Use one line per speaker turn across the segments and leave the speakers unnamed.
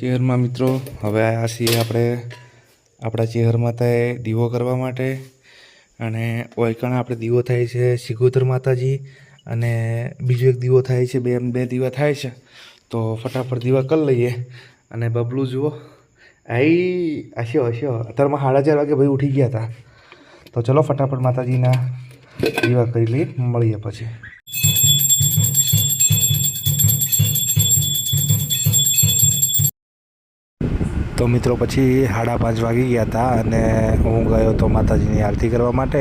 ચેહરમાં મિત્રો, હવે આ છીએ આપણે, આપણા ચેહર માતાએ દીવો કરવા માટે. અને ઓયકણ આપણે દીવો થાય છે સિગોતર માતાજી, અને બીજો એક દીવો થાય છે બે બે દીવા થાય છે. તો ફટાફટ દીવા કરી લઈએ. અને બબલું જુઓ. આઈ આશ્યો આશ્યો અત્યારમાં સાડા ચાર વાગે ભાઈ ઉઠી ગયા હતા. તો ચલો ફટાફટ માતાજીના દીવા કરી લઈએ, મળીએ પછી. તો મિત્રો પછી સાડા પાંચ વાગી ગયા હતા અને હું ગયો તો માતાજીની આરતી કરવા માટે.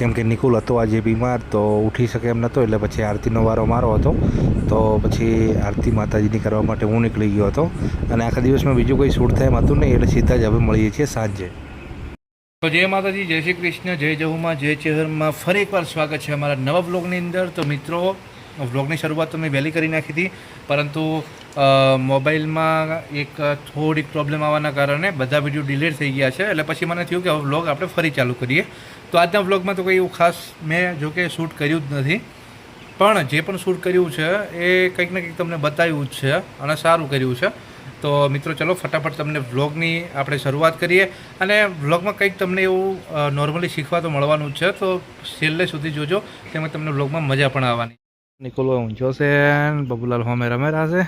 કેમ કે નિકુલ હતો આજે બીમાર તો ઉઠી શકે એમ નહોતો, એટલે પછી આરતીનો વારો મારો હતો. તો પછી આરતી માતાજીની કરવા માટે હું નીકળી ગયો હતો. અને આખા દિવસમાં બીજું કોઈ શૂટ થાય એમ હતું નહીં, એટલે સીધા જ હવે મળીએ છીએ સાંજે. તો જય માતાજી, જય શ્રી કૃષ્ણ, જય જહુમાં, જય ચેહરમાં ફરી એકવાર સ્વાગત છે અમારા નવા બ્લોગની અંદર. તો મિત્રો બ્લોગની શરૂઆત તો મેં વહેલી કરી નાખી હતી, પરંતુ મોબાઈલમાં એક થોડીક પ્રોબ્લેમ આવવાના કારણે બધા વીડિયો ડિલેટ થઈ ગયા છે, એટલે પછી મને થયું કે હવે વ્લોગ આપણે ફરી ચાલુ કરીએ. તો આજના વ્લોગમાં તો કંઈ એવું ખાસ મેં જો કે શૂટ કર્યું જ નથી, પણ જે પણ શૂટ કર્યું છે એ કંઈક ને કંઈક તમને બતાવ્યું જ છે અને સારું કર્યું છે. તો મિત્રો ચલો ફટાફટ તમને વ્લોગની આપણે શરૂઆત કરીએ અને વ્લોગમાં કંઈક તમને એવું નોર્મલી શીખવા તો મળવાનું જ છે, તો છેલ્લે સુધી જોજો, તેમાં તમને વ્લોગમાં મજા પણ આવવાની. નિકોલો ઊંચો છે ને બબુલાલ હોમે રમેરા છે.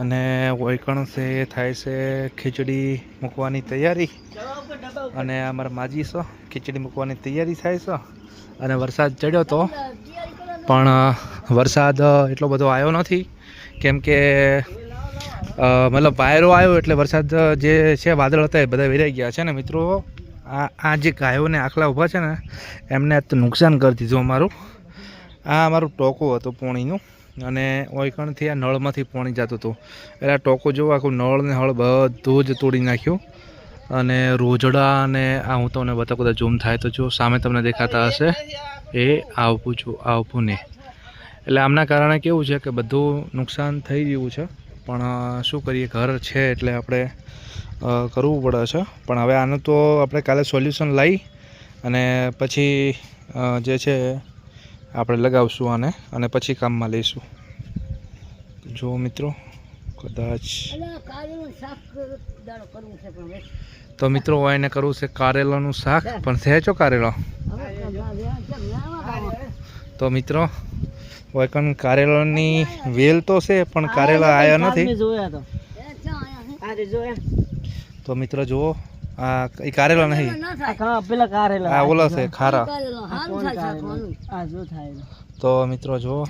અને વૈકણ છે, થાય છે, ખીચડી મૂકવાની તૈયારી. અને અમારા માજી છો, ખીચડી મૂકવાની તૈયારી થાય છે. અને વરસાદ ચડ્યો તો, પણ વરસાદ એટલો બધો આવ્યો નથી. કેમ કે મતલબ વાયરો આવ્યો એટલે વરસાદ જે છે, વાદળ હતા એ બધા વેરાઈ ગયા છે ને મિત્રો. આ આ જે ગાયોને આખલા ઊભા છે ને, એમને નુકસાન કરી દીધું અમારું. આ અમારું ટોકો હતું પોણીનું અને ઓયકણથી આ નળમાંથી પોણી જતું હતું. એટલે આ ટોકો જોવો, આખું નળ ને હળ બધું જ તોડી નાખ્યું. અને રોજડા અને આ હું તમને બતાવું કદાચ ઝૂમ થાય તો જો, સામે તમને દેખાતા હશે. એ આવવું છું આવવું ને એટલે આમના કારણે કેવું છે કે બધું નુકસાન થઈ રહ્યું છે. પણ શું કરીએ, ઘર છે એટલે આપણે કરવું પડે છે. પણ હવે આનું તો આપણે કાલે સોલ્યુશન લાવી અને પછી જે છે આપણે લગાવશું આને અને પછી કામમાં લઈશું. જો મિત્રો કદાચ તો મિત્રો એને કરવું છે કારેલાનું શાક પણ છે છો કારેલો? તો મિત્રો વૈકન કારેલાની વેલ તો છે પણ કારેલા આવ્યા નથી. તો મિત્રો જુઓ. આ એ કારેલા નહીં.
પેલા કારેલા
આ ઓલા છે ખારા.
આ જો થાય
તો મિત્રો જુઓ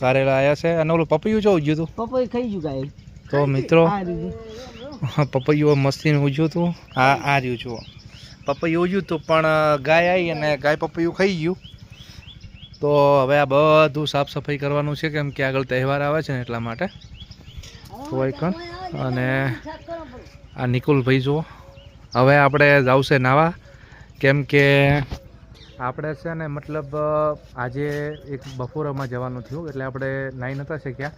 કારેલા આવ્યા છે અને ઓલું પપૈયું જો ઉજ્યું હતું?
પપૈયું ખાઈ જુ ગાય
તો મિત્રો
આ
પપૈયું મસ્તીનું ઉજ્યું હતું. આ આ રહ્યું જુઓ. પપૈયું ઉજ્યું હતું પણ ગાય આવી અને ગાય પપૈયું ખાઈ ગયું. તો હવે આ બધું સાફ સફાઈ કરવાનું છે કેમ કે આગળ તહેવાર આવે છે ને એટલા માટે. તો અને આ નિકુલભાઈ જુઓ. હવે આપણે જાવશે નાવા. કેમ કે આપણે છે ને મતલબ આજે એક બપોરમાં જવાનું થયું, એટલે આપણે નાહી નહોતા શક્યા.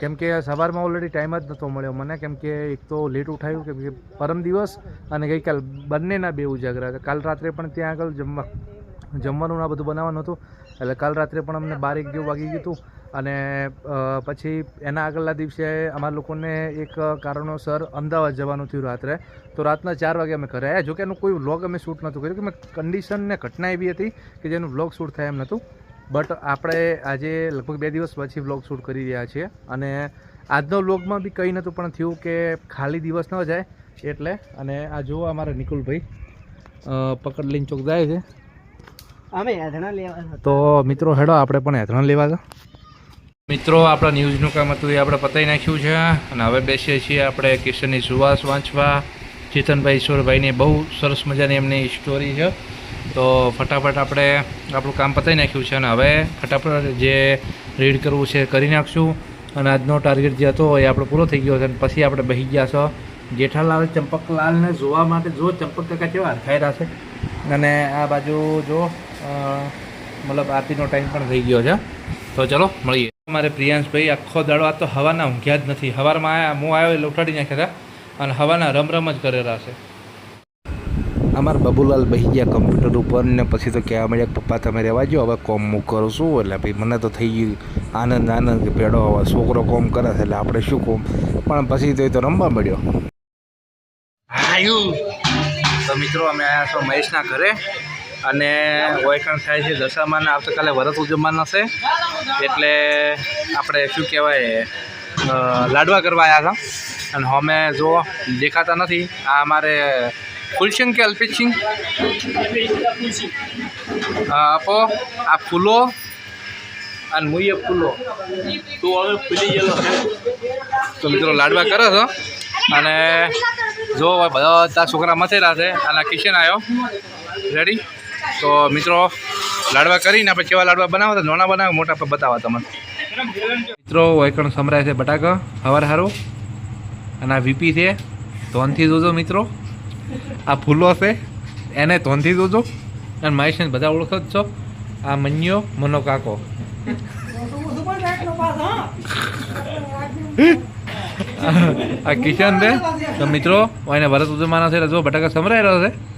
કેમ કે સવારમાં ઓલરેડી ટાઈમ જ નહોતો મળ્યો મને. કેમ કે એક તો લેટ ઉઠાયું, કેમ કે પરમ દિવસ અને ગઈકાલ બંનેના બે ઉજાગરા હતા. કાલ રાત્રે પણ ત્યાં આગળ જમવા, જમવાનું આ બધું બનાવવાનું હતું. એટલે કાલ રાત્રે પણ અમને બારેક જેવું વાગી ગયું હતું. અને પછી એના આગળના દિવસે અમારા લોકોને એક કારણોસર અમદાવાદ જવાનું થયું રાત્રે. તો રાતના ચાર વાગે અમે ઘરે આવ્યા જોકે એનું કોઈ વ્લોગ અમે શૂટ નહોતું કર્યું કે મેં કન્ડિશન ને ઘટના એવી હતી કે જેનું વ્લોગ શૂટ થાય એમ નહોતું. બટ આપણે આજે લગભગ બે દિવસ પછી વ્લોગ શૂટ કરી રહ્યા છીએ. અને આજનો વ્લોગમાં બી કંઈ નહોતું પણ થયું કે ખાલી દિવસ ન જાય એટલે. અને આ જુઓ અમારા નિકુલભાઈ પકડ લઈને ચોક જાય છે.
અમે લેવા
તો મિત્રો હેડો આપણે પણ હેથરણ લેવા દો મિત્રો, આપણા ન્યૂઝનું કામ હતું એ આપણે પતાવી નાખ્યું છે અને હવે બેસીએ છીએ આપણે કિશનની સુવાસ વાંચવા. ચેતનભાઈ ઈશ્વરભાઈની બહુ સરસ મજાની એમની સ્ટોરી છે. તો ફટાફટ આપણે આપણું કામ પતાવી નાખ્યું છે અને હવે ફટાફટ જે રીડ કરવું છે કરી નાખશું. અને આજનો ટાર્ગેટ જે હતો એ આપણો પૂરો થઈ ગયો છે અને પછી આપણે બહી ગયા છો જેઠાલાલ ચંપકલાલને જોવા માટે. જો ચંપક કાકા કેવા હરખાયેલા છે. અને આ બાજુ જો મતલબ આરતીનો ટાઈમ પણ થઈ ગયો છે. તો ચલો મળીએ. અમારે પ્રિયાંશભાઈ આખો દાડો આ તો હવાના ઊંઘ્યા જ નથી. હવારમાં આયા હું આવ્યો એટલે ઉઠાડી નાખ્યા હતા અને હવાના રમ રમ જ કરેલા છે. અમારા બબુલાલ બહી ગયા કમ્પ્યુટર ઉપર ને પછી તો કહેવા મળ્યા કે પપ્પા તમે રહેવા જો હવે કોમ હું કરું છું. એટલે ભાઈ મને તો થઈ ગયું આનંદ આનંદ કે પેડો હવે છોકરો કોમ કરે છે એટલે આપણે શું કોમ? પણ પછી તો એ તો રમવા મળ્યો આયુ. તો મિત્રો અમે આવ્યા છો મહેશના ઘરે. અને વૈકણ થાય છે દશામાના આવતીકાલે વરત ઉજવવાના છે. એટલે આપણે શું કહેવાય લાડવા કરવા આવ્યા હતા. અને અમે જો દેખાતા નથી. આ અમારે ફૂલસિંગ કે અલ્પિતસિંગ આપો. આ ફૂલો અને મુઈએ ફૂલો. તું હવે ફૂલી ગયેલો તો મિત્રો લાડવા કરો છો. અને જો બધા છોકરા મથેલા છે. અને કિશન આવ્યો રેડી તો મિત્રો, લાડવા કરીને આપણે કેવા લાડવા બનાવો તો નાના બનાવો, મોટા આપણે બતાવવા તમને. મિત્રો, વૈકણ સમરાય છે બટાકા, હવાર હારું. અને આ વીપી છે, ધોનથી જોજો મિત્રો. આ ફૂલો છે, એને ધોનથી જોજો. અને મહેશને બધા ઓળખો જ છો. આ મન્યો, મનો કાકો. આ કિશન છે. તો મિત્રો એને ભરત ઉજવવાના છે, જો બટાકા સમરાઈ રહ્યો છે.